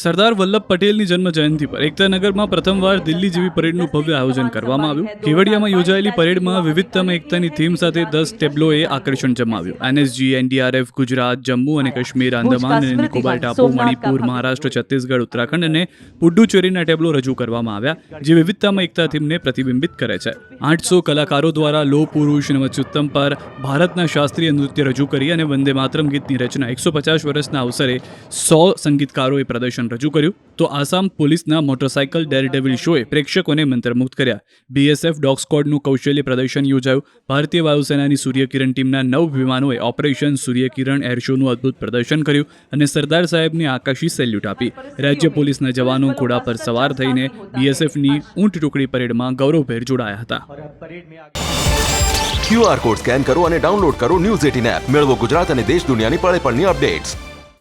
સરદાર વલ્લભ પટેલની જન્મ જયંતિ પર એકતાનગરમાં પ્રથમવાર દિલ્હી જેવી પરેડનું ભવ્ય આયોજન કરવામાં આવ્યું. કેવડિયામાં યોજાયેલી પરેડમાં વિવિધતામાં એકતાની થીમ સાથે દસ ટેબ્લોએ આકર્ષણ જમાવ્યું. એનએસજી એનડીઆરએફ ગુજરાત જમ્મુ અને કાશ્મીર આંદામાન અને નિકોબાર ટાપુ મણિપુર મહારાષ્ટ્ર છત્તીસગઢ ઉત્તરાખંડ અને પુડ્ડુચેરીના ટેબ્લો રજૂ કરવામાં આવ્યા જે વિવિધતામાં એકતા થીમને પ્રતિબિંબિત કરે છે. આઠસો કલાકારો દ્વારા લો પુરુષ નમચ્યુત્તમ પર ભારતના શાસ્ત્રીય નૃત્ય રજૂ કરી અને વંદે માતરમ ગીતની રચના એકસો પચાસ વર્ષના અવસરે સો સંગીતકારોએ પ્રદર્શન રજૂ કર્યું, તો આસામ પોલીસના મોટરસાયકલ ડેરડેવિલ શોએ પ્રેક્ષકોને મંત્રમુગ્ધ કર્યા. બીએસએફ ડોગ સ્કોડનું કૌશલ્ય પ્રદર્શન યોજાયું. ભારતીય વાયુસેનાની સૂર્યકિરણ ટીમના નવ વિમાનોએ ઓપરેશન સૂર્યકિરણ એર શોનું અદ્ભુત પ્રદર્શન કર્યું અને સરદાર સાહેબને આકાશી સેલ્યુટ આપી. રાજ્ય પોલીસના જવાનો ઘોડા પર સવાર થઈને બીએસએફની ઊંટ ટુકડી પરેડમાં ગૌરવભેર જોડાયા હતા. ક્યુઆર કોડ સ્કેન કરો અને ડાઉનલોડ કરો ન્યૂઝ એટીન એપ. મેળવો ગુજરાત અને દેશ દુનિયાની પળે પળની અપડેટ્સ.